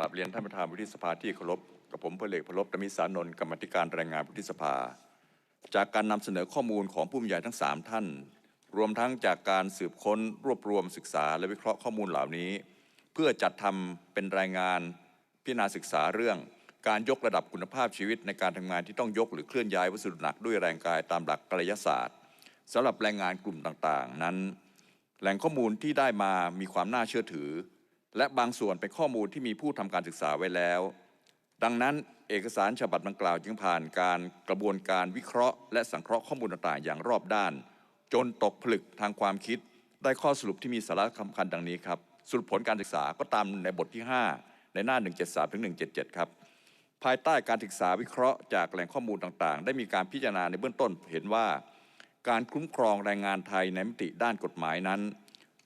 กราบเรียนท่านประธานวุฒิสภาที่เคารพกับผมพลเอกพลบดมิสานนท์กรรมธิการแรงงานวุฒิสภา จากการนำเสนอข้อมูลของผู้บรรยายทั้ง 3 ท่าน รวมทั้งจากการสืบค้นรวบรวมศึกษาและวิเคราะห์ข้อมูลเหล่านี้ เพื่อจัดทำเป็นรายงานพิจารณาศึกษาเรื่อง การยกระดับคุณภาพชีวิตในการทำงานที่ต้องยกหรือเคลื่อนย้ายวัสดุหนักด้วยแรงกายตามหลักกายศาสตร์สำหรับแรงงานกลุ่มต่างๆ นั้น แหล่งข้อมูลที่ได้มามีความน่าเชื่อถือ และบางส่วนเป็นข้อมูลที่มีผู้ทำการศึกษาไว้แล้ว ดังนั้นเอกสารฉบับดังกล่าวจึงผ่านการกระบวนการวิเคราะห์ และสังเคราะห์ข้อมูลต่างๆ อย่างรอบด้าน จนตกผลึกทางความคิด ได้ข้อสรุปที่มีสาระสำคัญดังนี้ครับสรุปผลการศึกษาก็ตามในบทที่ 5 ในหน้า 173ถึง177 ครับ ภายใต้การศึกษาวิเคราะห์จากแหล่งข้อมูลต่างๆ ได้มีการพิจารณาในเบื้องต้นเห็นว่า การคุ้มครองแรงงานไทยในมิติด้านกฎหมายนั้น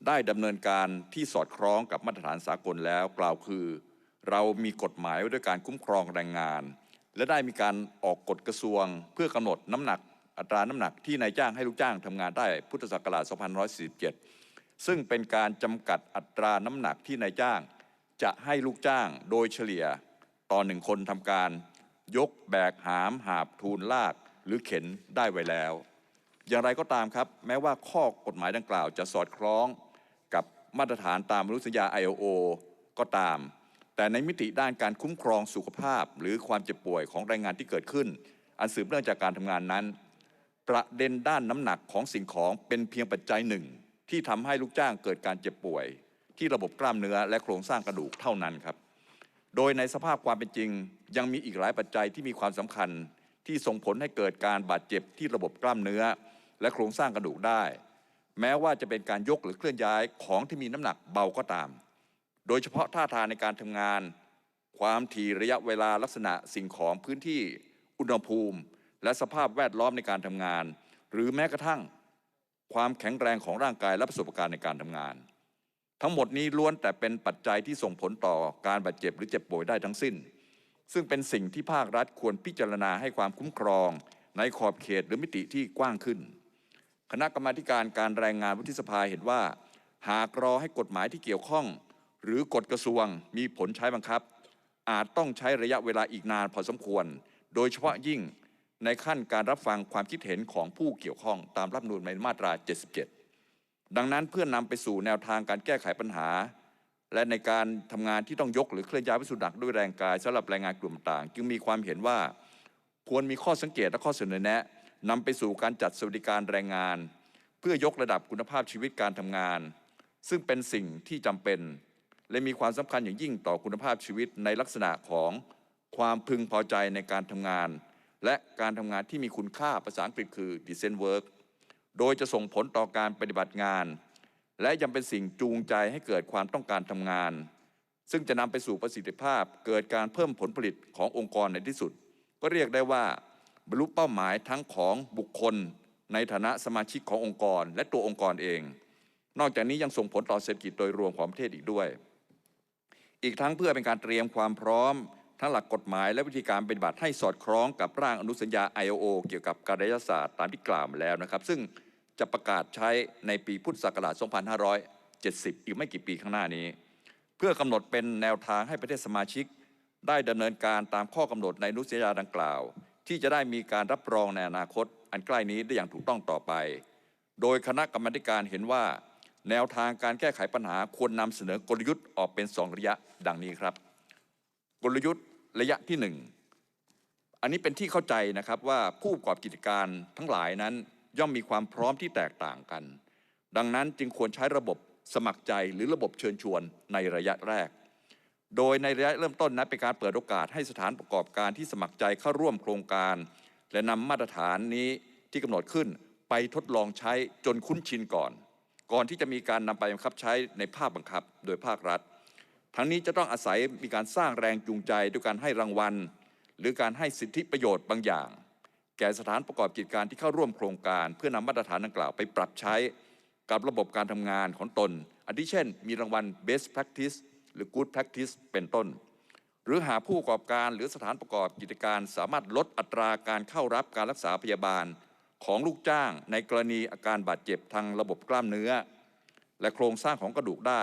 ได้ดำเนินการที่สอดคล้องกับมาตรฐานสากลแล้วกล่าวคือ เรามีกฎหมายไว้ด้วยการคุ้มครองแรงงาน และได้มีการออกกฎกระทรวง เพื่อกำหนดน้ำหนักอัตราน้ำหนักที่นายจ้างให้ลูกจ้างทำงานได้พุทธศักราช2547 ซึ่งเป็นการจำกัดอัตราน้ำหนักที่นายจ้าง จะให้ลูกจ้างโดยเฉลี่ยต่อหนึ่งคนทำการ ยกแบกหามหาบทูลลาก หรือเข็นได้ไว้แล้ว อย่างไรก็ตามครับ แม้ว่าข้อกฎหมายดังกล่าวจะสอดคล้อง มาตรฐานตามอนุสัญญา ILO ก็ตาม แต่ในมิติด้านการคุ้มครองสุขภาพ หรือความเจ็บป่วยของแรงงานที่เกิดขึ้น อันสืบเนื่องจากการทำงานนั้น ประเด็นด้านน้ำหนักของสิ่งของเป็นเพียงปัจจัยหนึ่ง ที่ทำให้ลูกจ้างเกิดการเจ็บป่วย ที่ระบบกล้ามเนื้อและโครงสร้างกระดูกเท่านั้นครับ โดยในสภาพความเป็นจริง ยังมีอีกหลายปัจจัยที่มีความสำคัญที่ส่งผลให้เกิดการบาดเจ็บที่ระบบกล้ามเนื้อ และโครงสร้างกระดูกได้ แม้ว่าจะเป็นการยกหรือเคลื่อนย้ายของที่มีน้ำหนักเบาก็ตาม โดยเฉพาะท่าทางในการทำงาน ความถี่ระยะเวลาลักษณะสิ่งของพื้นที่ อุณหภูมิ และสภาพแวดล้อมในการทำงาน หรือแม้กระทั่ง ความแข็งแรงของร่างกายและประสบการณ์ในการทำงาน ทั้งหมดนี้ล้วนแต่เป็นปัจจัยที่ส่งผลต่อการบาดเจ็บหรือเจ็บป่วยได้ทั้งสิ้น ซึ่งเป็นสิ่งที่ภาครัฐควรพิจารณาให้ความคุ้มครอง ในขอบเขตหรือมิติที่กว้างขึ้น คณะกรรมาการการแรงงานวุฒิสภาเห็นว่า หากรอให้กฎหมายที่เกี่ยวข้อง หรือกฎกระทรวงมีผลใช้บังคับ อาจต้องใช้ระยะเวลาอีกนานพอสมควร โดยเฉพาะยิ่งในขั้นการรับฟังความคิดเห็นของผู้เกี่ยวข้องตามรัฐมนูญในมาตรา 77 ดังนั้นเพื่อนนำไปสู่แนวทางการแก้ไขปัญหา และในการทำงานที่ต้องยกหรือเคลื่อนย้ายวัสดุหนักด้วยแรงกายสำหรับแรงงานกลุ่มต่าง จึงมีความเห็นว่า ควรมีข้อสังเกตและข้อเสนอแนะ นำไปสู่การจัดสวัสดิการแรงงาน เพื่อยกระดับคุณภาพชีวิตการทำงาน ซึ่งเป็นสิ่งที่จำเป็น และมีความสำคัญอย่างยิ่งต่อคุณภาพชีวิตในลักษณะของความพึงพอใจในการทำงาน และการทำงานที่มีคุณค่าภาษาอังกฤษคือ decent work โดยจะส่งผลต่อการปฏิบัติงาน และยังเป็นสิ่งจูงใจให้เกิดความต้องการทำงาน ซึ่งจะนำไปสู่ประสิทธิภาพเกิดการเพิ่มผลผลิตขององค์กรในที่สุด ก็เรียกได้ว่า รรลุเป้าหมายทั้งของบุคคล ในฐานะสมาชิกขององค์กร และตัวองค์กรเอง นอกจากนี้ยังส่งผลต่อเศรษฐกิจโดยรวมของประเทศอีกด้วย อีกทั้งเพื่อเป็นการเตรียมความพร้อม ทั้งหลักกฎหมายและวิธีการปฏิบัติให้สอดคล้องกับร่างอนุสัญญา ILO เกี่ยวกับการยศาสตร์ตามที่กล่าวมาแล้วนะครับ ซึ่งจะประกาศใช้ในปีพุทธศักราช 2570 อีกไม่กี่ปีข้างหน้านี้ เพื่อกำหนดเป็นแนวทางให้ประเทศสมาชิก ได้ดำเนินการตามข้อกำหนดในอนุสัญญาดังกล่าว ที่จะได้มีการรับรองในอนาคต อันใกล้นี้ได้อย่างถูกต้องต่อไป โดยคณะกรรมการเห็นว่า แนวทางการแก้ไขปัญหาควรนำเสนอกลยุทธ์ออกเป็นสองระยะดังนี้ครับ กลยุทธ์ระยะที่หนึ่งอันนี้เป็นที่เข้าใจนะครับว่าผู้ประกอบกิจการทั้งหลายนั้นย่อมมีความพร้อมที่แตกต่างกัน ดังนั้นจึงควรใช้ระบบสมัครใจหรือระบบเชิญชวนในระยะแรก โดยในระยะเริ่มต้นนั้นเป็นการเปิดโอกาสให้สถานประกอบการที่สมัครใจเข้าร่วมโครงการ และนำมาตรฐานนี้ที่กำหนดขึ้นไปทดลองใช้จนคุ้นชินก่อน ก่อนที่จะมีการนำไปบังคับใช้ในภาคบังคับโดยภาครัฐ ทั้งนี้จะต้องอาศัยมีการสร้างแรงจูงใจด้วยการให้รางวัล หรือการให้สิทธิประโยชน์บางอย่าง แก่สถานประกอบกิจการที่เข้าร่วมโครงการ เพื่อนำมาตรฐานดังกล่าวไปปรับใช้กับระบบการทำงานของตนอาทิเช่น มีรางวัล best practice หรือ good practice เป็นต้น หรือหาผู้ประกอบการหรือสถานประกอบกิจการ สามารถลดอัตราการเข้ารับการรักษาพยาบาลของลูกจ้าง ในกรณีอาการบาดเจ็บทางระบบกล้ามเนื้อ และโครงสร้างของกระดูกได้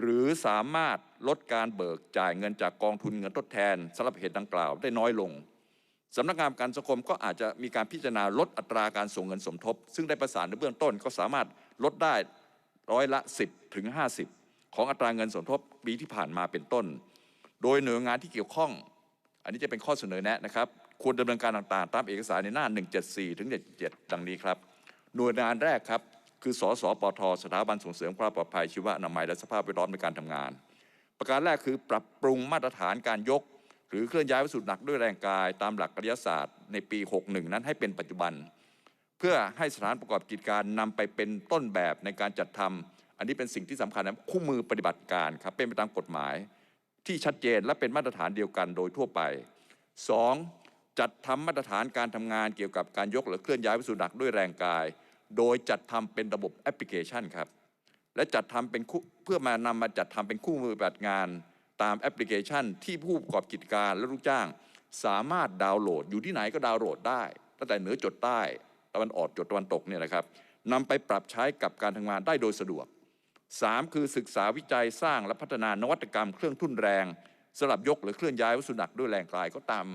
หรือสามารถลดการเบิกจ่ายเงินจากกองทุนเงินทดแทนสำหรับเหตุดังกล่าวได้น้อยลงสำนักงานกันสังคมก็อาจจะมีการพิจารณาลดอัตราการส่งเงินสมทบ ซึ่งได้ประสานในเบื้องต้นก็สามารถลดได้ร้อยละ 10ถึง50 ของอัตราเงินสมทบปีที่ผ่านมาเป็นต้น โดยหน่วยงานที่เกี่ยวข้อง อันนี้จะเป็นข้อเสนอแนะนะครับควรดำเนินการต่างๆ ตามเอกสารในหน้า 174 ถึง 77 ดังนี้ครับ หน่วยงานแรกครับ คือสสปทสถาบันส่งเสริมความปลอดภัยชีวอนามัยและสภาพแวดล้อมในการทำงาน ประการแรกคือปรับปรุงมาตรฐานการยก หรือเคลื่อนย้ายวัสดุหนักด้วยแรงกาย ตามหลักกายศาสตร์ในปี 61 นั้นให้เป็นปัจจุบัน เพื่อให้สถานประกอบกิจการนำไปเป็นต้นแบบในการจัดทำ อันนี้เป็นสิ่งที่สำคัญนะคู่มือปฏิบัติการครับเป็นไปตามกฎหมายที่ชัดเจนและเป็นมาตรฐานเดียวกันโดยทั่วไป 2. จัดทำมาตรฐานการทำงานเกี่ยวกับการยกหรือเคลื่อนย้ายวัสดุหนักด้วยแรงกาย โดยจัดทำเป็นระบบแอปพลิเคชันครับและจัดทำเป็นเพื่อมานำมาจัดทำเป็นคู่มือปฏิบัติงานตามแอปพลิเคชัน ที่ผู้ประกอบกิจการและลูกจ้าง สามารถดาวน์โหลด อยู่ที่ไหนก็ดาวน์โหลดได้ตั้งแต่เหนือจดใต้ตะวันออกจดตะวันตกเนี่ยนะครับนำไปปรับใช้กับการทำงานได้โดยสะดวก 3. คือศึกษาวิจัยสร้างและพัฒนานวัตกรรมเครื่องทุ่นแรงสำหรับยกหรือเคลื่อนย้ายวัสดุหนักด้วยแรงกายก็ตาม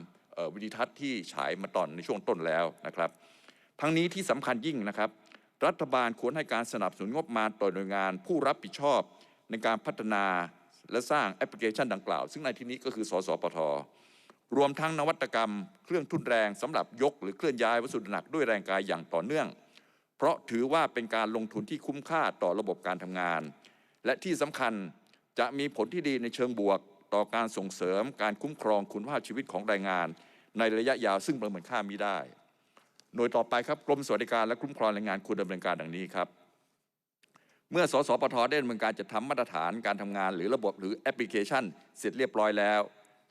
วิดีทัศน์ที่ฉายมาตอนในช่วงต้นแล้วนะครับ ทั้งนี้ที่สำคัญยิ่งนะครับ รัฐบาลควรให้การสนับสนุนงบประมาณต่อหน่วยงานผู้รับผิดชอบ ในการพัฒนาและสร้างแอปพลิเคชันดังกล่าว ซึ่งในที่นี้ก็คือสสปทรวมทั้งนวัตกรรม เครื่องทุ่นแรงสำหรับยก หรือเคลื่อนย้ายวัสดุหนักด้วยแรงกายอย่างต่อเนื่อง ราะถือว่าเป็นการลงทุนที่คุ้มค่าต่อระบบการทำงาน และที่สำคัญจะมีผลที่ดีในเชิงบวก ต่อการส่งเสริมการคุ้มครองคุณภาพชีวิตของแรงงาน ในระยะยาวซึ่งประเมินค่ามิได้โดยต่อไปครับกรมสวัสดิการและคุ้มครองแรงงานควรดำเนินการดังนี้ครับ เมื่อสสปทได้ดำเนินการจัดทำมาตรฐานการทำงาน หรือระบบหรือแอปพลิเคชัน เสร็จเรียบร้อยแล้ว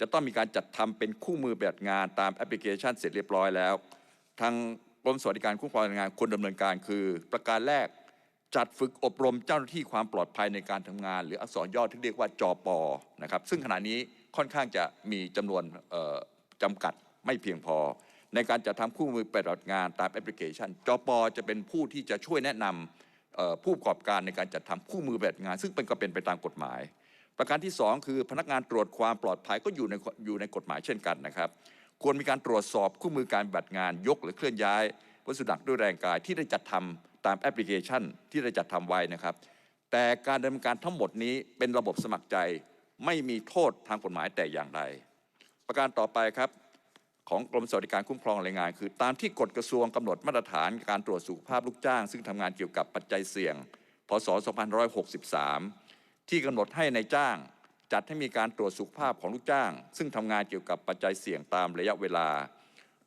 จะต้องมีการจัดทำเป็นคู่มือปฏิบัติงานตามแอปพลิเคชัน เสร็จเรียบร้อยแล้วทาง กรมสวัสดิการคุ้มครองแรงงานควรดำเนินการคือ ประการแรกจัดฝึกอบรมเจ้าหน้าที่ความปลอดภัยในการทำงาน หรืออักษรย่อที่เรียกว่าจอปอนะครับ ซึ่งขณะนี้ค่อนข้างจะมีจำนวนเอ่อจำกัดไม่เพียงพอ ในการจัดทำคู่มือปฏิบัติงานตามแอปพลิเคชันจอปอจะเป็นผู้ที่จะช่วยแนะนำเอ่อผู้ประกอบการในการจัดทำคู่มือปฏิบัติงาน ซึ่งเป็นก็เป็นไปตามกฎหมาย ประการที่ 2 คือพนักงานตรวจความปลอดภัยก็อยู่ในอยู่ในกฎหมายเช่นกันนะครับ ควรมีการตรวจสอบคู่มือการปฏิบัติงานยกหรือเคลื่อนย้ายวัสดุหนักด้วยแรงกายที่ได้จัดทำตามแอปพลิเคชันที่ได้จัดทำไว้นะครับ แต่การดำเนินการทั้งหมดนี้เป็นระบบสมัครใจ ไม่มีโทษทางกฎหมายแต่อย่างใดประการต่อไปครับของกรมสวัสดิการคุ้มครองแรงงาน คือ ตามที่กฎกระทรวงกำหนดมาตรฐานการตรวจสุขภาพลูกจ้าง ซึ่งทำงานเกี่ยวกับปัจจัยเสี่ยง พศ 2563 ที่กำหนดให้ในายจ้าง จัดให้มีการตรวจสุขภาพของลูกจ้าง ซึ่งทำงานเกี่ยวกับปัจจัยเสี่ยงตามระยะเวลา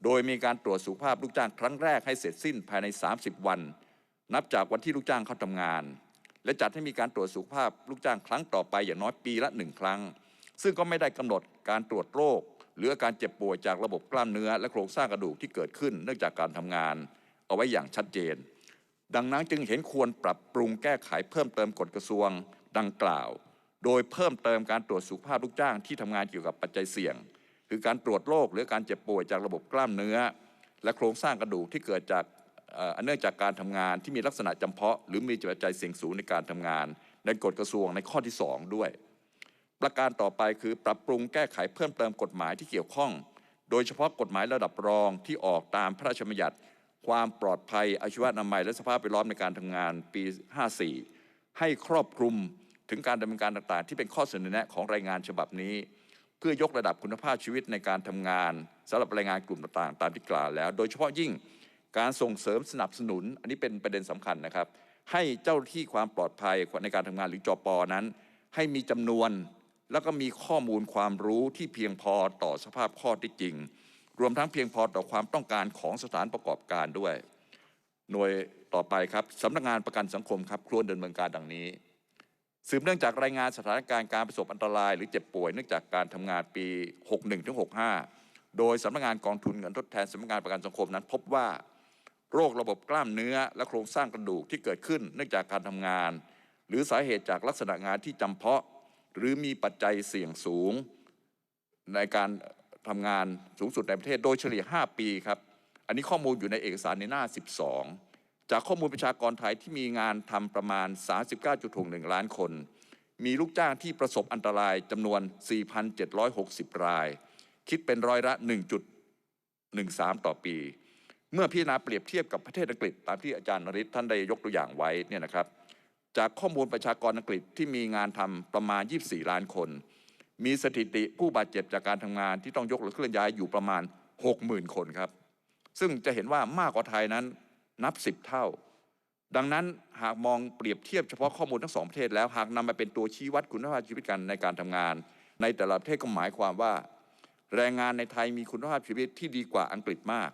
โดยมีการตรวจสุขภาพลูกจ้างครั้งแรกให้เสร็จสิ้นภายใน 30 วัน นับจากวันที่ลูกจ้างเข้าทำงาน และจัดให้มีการตรวจสุขภาพลูกจ้างครั้งต่อไปอย่างน้อยปีละหนึ่งครั้ง ซึ่งก็ไม่ได้กำหนดการตรวจโรค หรืออาการเจ็บป่วยจากระบบกล้ามเนื้อ และโครงสร้างกระดูกที่เกิดขึ้น เนื่องจากการทำงาน เอาไว้อย่างชัดเจน ดังนั้นจึงเห็นควรปรับปรุงแก้ไขเพิ่มเติมกฎกระทรวงดังกล่าว โดยเพิ่มเติมการตรวจสุขภาพลูกจ้างที่ทำงานเกี่ยวกับปัจจัยเสี่ยง คือการตรวจโรคหรือการเจ็บป่วยจากระบบกล้ามเนื้อ และโครงสร้างกระดูกที่เกิดจากเอ่อเนื่องจากการทำงานที่มีลักษณะจำเพาะ หรือมีปัจจัยเสี่ยงสูงในการทำงาน ในกฎกระทรวงในข้อที่ 2 ด้วย ประการต่อไปคือปรับปรุงแก้ไขเพิ่มเติมกฎหมายที่เกี่ยวข้อง โดยเฉพาะกฎหมายระดับรองที่ออกตามพระราชบัญญัติ ความปลอดภัยอาชีวนามัยและสภาพแวดล้อมในการทำงานปี 54 ให้ครอบคลุม ถึงการดำเนินการต่างๆ ที่เป็นข้อเสนอแนะของรายงานฉบับนี้ เพื่อยกระดับคุณภาพชีวิตในการทำงานสำหรับแรงงานกลุ่มต่างๆ ตามที่กล่าวแล้ว โดยเฉพาะยิ่งการส่งเสริมสนับสนุน อันนี้เป็นประเด็นสำคัญนะครับ ให้เจ้าที่ความปลอดภัยในการทำงานหรือจปอนั้น ให้มีจำนวนแล้วก็มีข้อมูลความรู้ที่เพียงพอต่อสภาพข้อที่จริง รวมทั้งเพียงพอต่อความต้องการของสถานประกอบการด้วย หน่วยต่อไปครับสำนักงานประกันสังคมครับควรดำเนินการดังนี้ เนื่องจากรายงานสถานการณ์การประสบอันตราย หรือเจ็บป่วยเนื่องจากการทำงานปี 61ถึง65 โดยสำนักงานกองทุนเงินทดแทนสำนักงานประกันสังคมนั้น พบว่าโรคระบบกล้ามเนื้อ และโครงสร้างกระดูกที่เกิดขึ้น เนื่องจากการทำงาน หรือสาเหตุจากลักษณะงานที่จำเพาะ หรือมีปัจจัยเสี่ยงสูง ในการทำงานสูงสุดในประเทศโดยเฉลี่ย 5 ปีครับ อันนี้ข้อมูลอยู่ในเอกสารในหน้า 12 จากข้อมูลประชากรไทยที่มีงานทำประมาณ 39.61 ล้านคน มีลูกจ้างที่ประสบอันตรายจำนวน 4,760 ราย คิดเป็นร้อยละ 1.13 ต่อปี เมื่อพิจารณาเปรียบเทียบกับประเทศอังกฤษ ตามที่อาจารย์นริศท่านได้ยกตัวอย่างไว้เนี่ยนะครับ จากข้อมูลประชากรอังกฤษที่มีงานทำประมาณ 24 ล้านคน มีสถิติผู้บาดเจ็บจากการทำงานที่ต้องยกหรือเคลื่อนย้ายอยู่ประมาณ 60,000 คนครับ ซึ่งจะเห็นว่ามากกว่าไทยนั้น นับ10เท่า ดังนั้นหากมองเปรียบเทียบเฉพาะข้อมูลทั้งสองประเทศแล้วหากนำมาเป็นตัวชี้วัดคุณภาพชีวิตกันในการทำงาน ในแต่ละประเทศก็หมายความว่า แรงงานในไทยมีคุณภาพชีวิตที่ดีกว่าอังกฤษมาก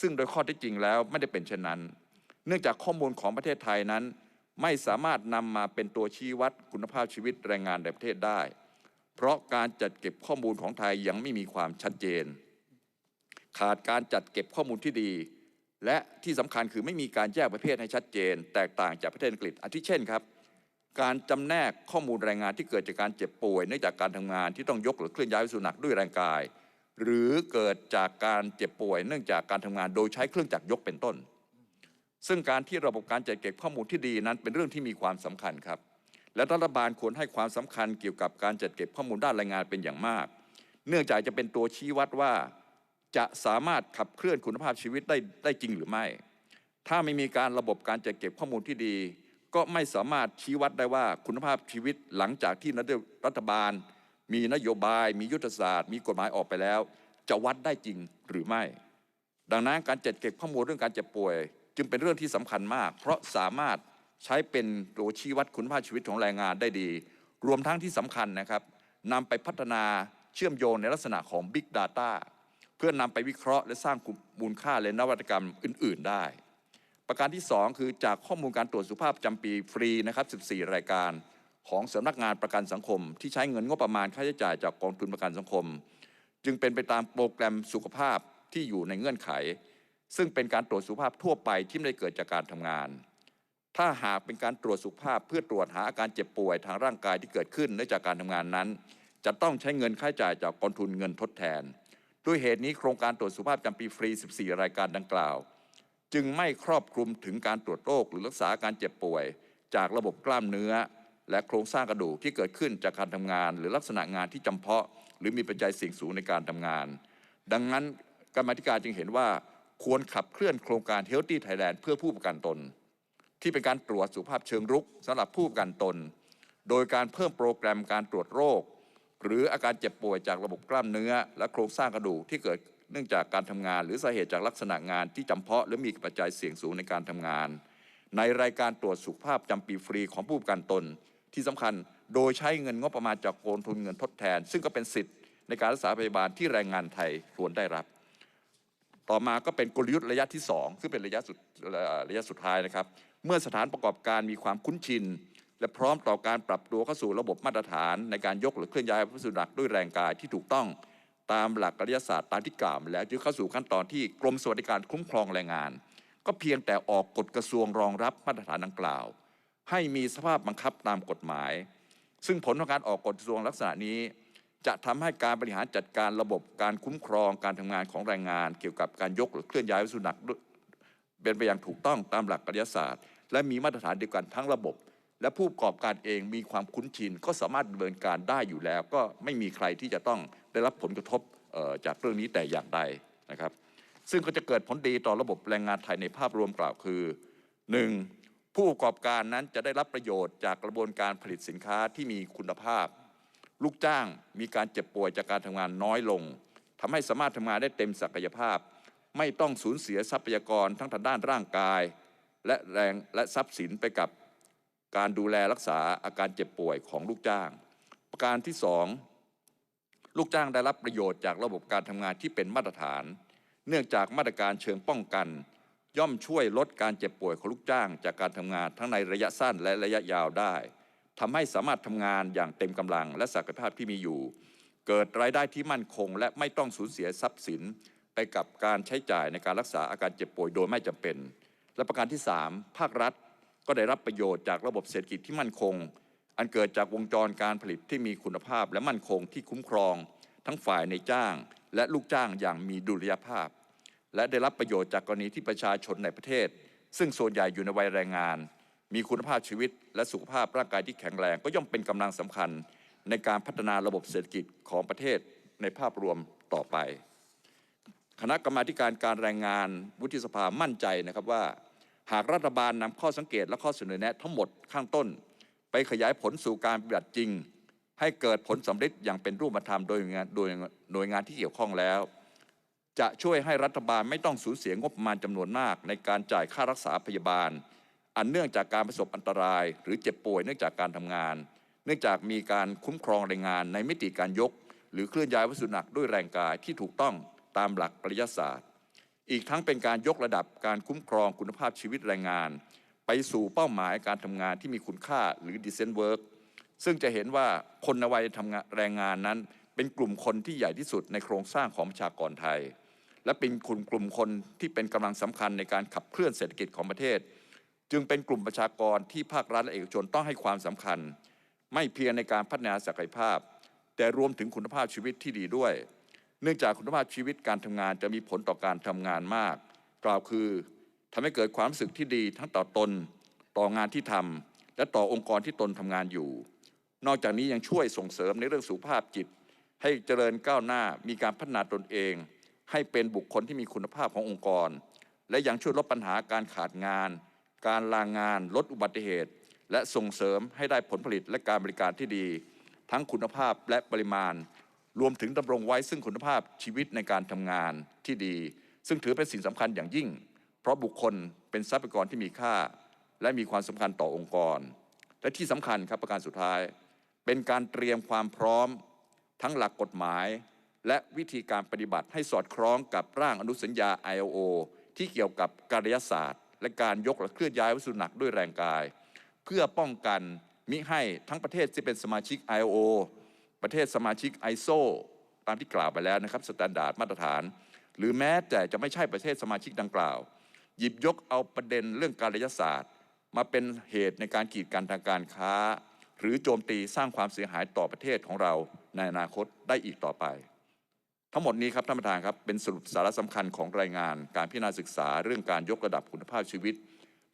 ซึ่งโดยข้อเท็จจริงแล้วไม่ได้เป็นเช่นนั้น เนื่องจากข้อมูลของประเทศไทยนั้น ไม่สามารถนำมาเป็นตัวชี้วัดคุณภาพชีวิตแรงงานในประเทศได้ เพราะการจัดเก็บข้อมูลของไทยยังไม่มีความชัดเจน ขาดการจัดเก็บข้อมูลที่ดี และที่สำคัญคือไม่มีการแยกประเภทให้ชัดเจน แตกต่างจากประเทศอังกฤษอาทิเช่นครับ การจำแนกข้อมูลแรงงานที่เกิดจากการเจ็บป่วยเนื่องจากการทำงานที่ต้องยกหรือเคลื่อนย้ายวัสดุหนักด้วยแรงกาย หรือเกิดจากการเจ็บป่วย เนื่องจากการทำงานโดยใช้เครื่องจักรยกเป็นต้น ซึ่งการที่ระบบการจัดเก็บข้อมูลที่ดีนั้นเป็นเรื่องที่มีความสำคัญครับ และรัฐบาลควรให้ความสำคัญเกี่ยวกับการจัดเก็บข้อมูลด้านแรงงานเป็นอย่างมาก เนื่องจากจะเป็นตัวชี้วัดว่า จะสามารถขับเคลื่อนคุณภาพชีวิตได้ได้จริงหรือไม่ ถ้าไม่มีการระบบการจัดเก็บข้อมูลที่ดี ก็ไม่สามารถชี้วัดได้ว่าคุณภาพชีวิตหลังจากที่รัฐบาล มีนโยบาย มียุทธศาสตร์ มีกฎหมายออกไปแล้ว จะวัดได้จริงหรือไม่ ดังนั้นการจัดเก็บข้อมูลเรื่องการเจ็บป่วย จึงเป็นเรื่องที่สำคัญมาก เพราะสามารถใช้เป็นตัวชี้วัดคุณภาพชีวิตของแรงงานได้ดี รวมทั้งที่สำคัญนะครับนำไปพัฒนาเชื่อมโยงในลักษณะของ Big Data พื่อนำไปวิเคราะห์และสร้างมูลค่าและนวัตกรรมอื่น ๆ ได้ ประการที่ 2 คือจากข้อมูลการตรวจสุขภาพประจำปีฟรีนะครับ 14 รายการของสำนักงานประกันสังคม ที่ใช้เงินงบประมาณค่าใช้จ่ายจากกองทุนประกันสังคม จึงเป็นไปตามโปรแกรมสุขภาพที่อยู่ในเงื่อนไข ซึ่งเป็นการตรวจสุขภาพทั่วไปที่ไม่ได้เกิดจากการทำงาน ถ้าหากเป็นการตรวจสุขภาพเพื่อตรวจหาอาการเจ็บป่วยทางร่างกายที่เกิดขึ้นเนื่องจากการทำงานนั้น จะต้องใช้เงินค่าใช้จ่ายจากกองทุนเงินทดแทน ด้วยเหตุนี้โครงการตรวจสุขภาพจำปีฟรี 14 รายการดังกล่าว จึงไม่ครอบคลุมถึงการตรวจโรคหรือรักษาการเจ็บป่วย จากระบบกล้ามเนื้อ และโครงสร้างกระดูกที่เกิดขึ้นจากการทำงาน หรือลักษณะงานที่จำเพาะ หรือมีปัจจัยเสี่ยงสูงในการทำงาน ดังนั้นกรรมธิการจึงเห็นว่าควรขับเคลื่อนโครงการ Healthy Thailand เพื่อผู้ประกันตน ที่เป็นการตรวจสุขภาพเชิงรุกสำหรับผู้ประกันตน โดยการเพิ่มโปรแกรมการตรวจโรค หรืออาการเจ็บป่วยจากระบบกล้ามเนื้อ และโครงสร้างกระดูกที่เกิดเนื่องจากการทำงาน หรือสาเหตุจากลักษณะงานที่จำเพาะหรือมีปัจจัยเสี่ยงสูงในการทำงาน ในรายการตรวจสุขภาพจำปีฟรีของผู้ประกันตน ที่สำคัญโดยใช้เงินงบประมาณจากกองทุนเงินทดแทน ซึ่งก็เป็นสิทธิ์ในการรักษาพยาบาลที่แรงงานไทยควรได้รับ ต่อมาก็เป็นกลยุทธ์ระยะที่ 2 ซึ่งเป็นระยะสุดระยะสุดท้ายนะครับ เมื่อสถานประกอบการมีความคุ้นชิน และพร้อมต่อการปรับตัวเข้าสู่ระบบมาตรฐานในการยกหรือเคลื่อนย้ายวัสดุหนักด้วยแรงกายที่ถูกต้องตามหลักอริยศาสตร์ตามที่กล่าวแล้วจึงเข้าสู่ขั้นตอนที่กรมสวัสดิการคุ้มครองแรงงาน ก็เพียงแต่ออกกฎกระทรวงรองรับมาตรฐานดังกล่าว ให้มีสภาพบังคับตามกฎหมาย ซึ่งผลของการออกกฎกระทรวงลักษณะนี้ จะทำให้การบริหารจัดการระบบการคุ้มครองการทำงานของแรงงาน เกี่ยวกับการยกหรือเคลื่อนย้ายวัสดุหนักเป็นไปอย่างถูกต้องตามหลักอริยศาสตร์ และมีมาตรฐานเดียวกันทั้งระบบ และผู้ประกอบการเองมีความคุ้นชินก็สามารถดำเนินการได้อยู่แล้ว ก็ไม่มีใครที่จะต้องได้รับผลกระทบจากเรื่องนี้แต่อย่างใดนะครับ ซึ่งก็จะเกิดผลดีต่อระบบแรงงานไทยในภาพรวมกล่าวคือ 1. ผู้ประกอบการนั้นจะได้รับประโยชน์จากกระบวนการผลิตสินค้าที่มีคุณภาพ ลูกจ้างมีการเจ็บป่วยจากการทำงานน้อยลงทำให้สามารถทำงานได้เต็มศักยภาพ ไม่ต้องสูญเสียทรัพยากรทั้งทางด้านร่างกาย และแรงและทรัพย์สินไปกับ การดูแลรักษาอาการเจ็บป่วยของลูกจ้าง ประการที่ 2 ลูกจ้างได้รับประโยชน์จากระบบการทำงานที่เป็นมาตรฐาน เนื่องจากมาตรการเชิงป้องกัน ย่อมช่วยลดการเจ็บป่วยของลูกจ้าง จากการทำงานทั้งในระยะสั้นและระยะยาวได้ทำให้สามารถทำงานอย่างเต็มกำลังและศักยภาพที่มีอยู่ เกิดรายได้ที่มั่นคง และไม่ต้องสูญเสียทรัพย์สิน ไปกับการใช้จ่ายในการรักษาอาการเจ็บป่วยโดยไม่จำเป็น และประการที่ 3 ภาครัฐ ก็ได้รับประโยชน์จากระบบเศรษฐกิจที่มั่นคง อันเกิดจากวงจรการผลิตที่มีคุณภาพและมั่นคงที่คุ้มครอง ทั้งฝ่ายในจ้างและลูกจ้างอย่างมีดุลยภาพ และได้รับประโยชน์จากกรณีที่ประชาชนในประเทศ ซึ่งส่วนใหญ่อยู่ในวัยแรงงาน มีคุณภาพชีวิต และสุขภาพร่างกายที่แข็งแรงก็ย่อมเป็นกำลังสำคัญ ในการพัฒนาระบบเศรษฐกิจของประเทศในภาพรวมต่อไป คณะกรรมาการการแรงงานวุฒิสภามั่นใจนะครับว่า หากรัฐบาลนำข้อสังเกตและข้อเสนอแนะทั้งหมดข้างต้น ไปขยายผลสู่การปฏิบัติจริง ให้เกิดผลสำเร็จอย่างเป็นรูปธรรมโดยงานโดยหน่วยงานที่เกี่ยวข้องแล้ว จะช่วยให้รัฐบาลไม่ต้องสูญเสียงบประมาณจำนวนมาก ในการจ่ายค่ารักษาพยาบาล อันเนื่องจากการประสบอันตราย หรือเจ็บป่วยเนื่องจากการทำงาน เนื่องจากมีการคุ้มครองแรงงานในมิติการยก หรือเคลื่อนย้ายวัสดุหนักด้วยแรงกายที่ถูกต้องตามหลักปริยัติศาสตร์ อีกทั้งเป็นการยกระดับการคุ้มครองคุณภาพชีวิตแรงงาน ไปสู่เป้าหมายการทำงานที่มีคุณค่าหรือ decent work ซึ่งจะเห็นว่าคนในวัยทำงานแรงงานนั้น เป็นกลุ่มคนที่ใหญ่ที่สุดในโครงสร้างของประชากรไทย และเป็นกลุ่มกลุ่มคนที่เป็นกำลังสำคัญในการขับเคลื่อนเศรษฐกิจของประเทศ จึงเป็นกลุ่มประชากรที่ภาครัฐและเอกชนต้องให้ความสำคัญ ไม่เพียงในการพัฒนาศักยภาพ แต่รวมถึงคุณภาพชีวิตที่ดีด้วย เนื่องจากคุณภาพชีวิตการทำงานจะมีผลต่อการทำงานมาก กล่าวคือทำให้เกิดความรู้สึกที่ดีทั้งต่อตน ต่องานที่ทำและต่อองค์กรที่ตนทำงานอยู่ นอกจากนี้ยังช่วยส่งเสริมในเรื่องสุขภาพจิต ให้เจริญก้าวหน้ามีการพัฒนาตนเอง ให้เป็นบุคคลที่มีคุณภาพขององค์กร และยังช่วยลดปัญหาการขาดงาน การลางงาน ลดอุบัติเหตุ และส่งเสริมให้ได้ผลผลิตและการบริการที่ดี ทั้งคุณภาพและปริมาณ รวมถึงดำรงไว้ซึ่งคุณภาพชีวิตในการทำงานที่ดี ซึ่งถือเป็นสิ่งสำคัญอย่างยิ่ง เพราะบุคคลเป็นทรัพยากรที่มีค่า และมีความสำคัญต่อองค์กร และที่สำคัญครับประการสุดท้าย เป็นการเตรียมความพร้อม ทั้งหลักกฎหมาย และวิธีการปฏิบัติให้สอดคล้องกับร่างอนุสัญญา ILO ที่เกี่ยวกับการยศาสตร์ และการยกและเคลื่อนย้ายวัสดุหนักด้วยแรงกาย เพื่อป้องกันมิให้ทั้งประเทศที่เป็นสมาชิก ILO ประเทศสมาชิก ISO ตามที่กล่าวไปแล้วนะครับสแตนดาร์ดมาตรฐาน หรือแม้แต่จะไม่ใช่ประเทศสมาชิกดังกล่าว หยิบยกเอาประเด็นเรื่องการระยะศาสตร์ มาเป็นเหตุในการกีดกันทางการค้า หรือโจมตีสร้างความเสียหายต่อประเทศของเราในอนาคตได้อีกต่อไป ทั้งหมดนี้ครับท่านประธานครับเป็นสรุปสาระสำคัญของรายงาน การพิจารณาศึกษาเรื่องการยกระดับคุณภาพชีวิต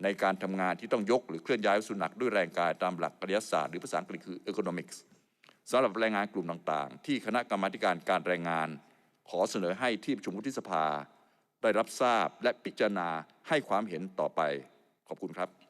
ในการทำงานที่ต้องยกหรือเคลื่อนย้ายวัสดุหนักด้วยแรงกายตามหลักปริยศาสตร์หรือภาษาอังกฤษคือ economics สำหรับแรงงานกลุ่มต่างๆ ที่คณะกรรมาการการแรงงาน ขอเสนอให้ที่ประชุมวุฒิสภา ได้รับทราบและพิจารณาให้ความเห็นต่อไปขอบคุณครับ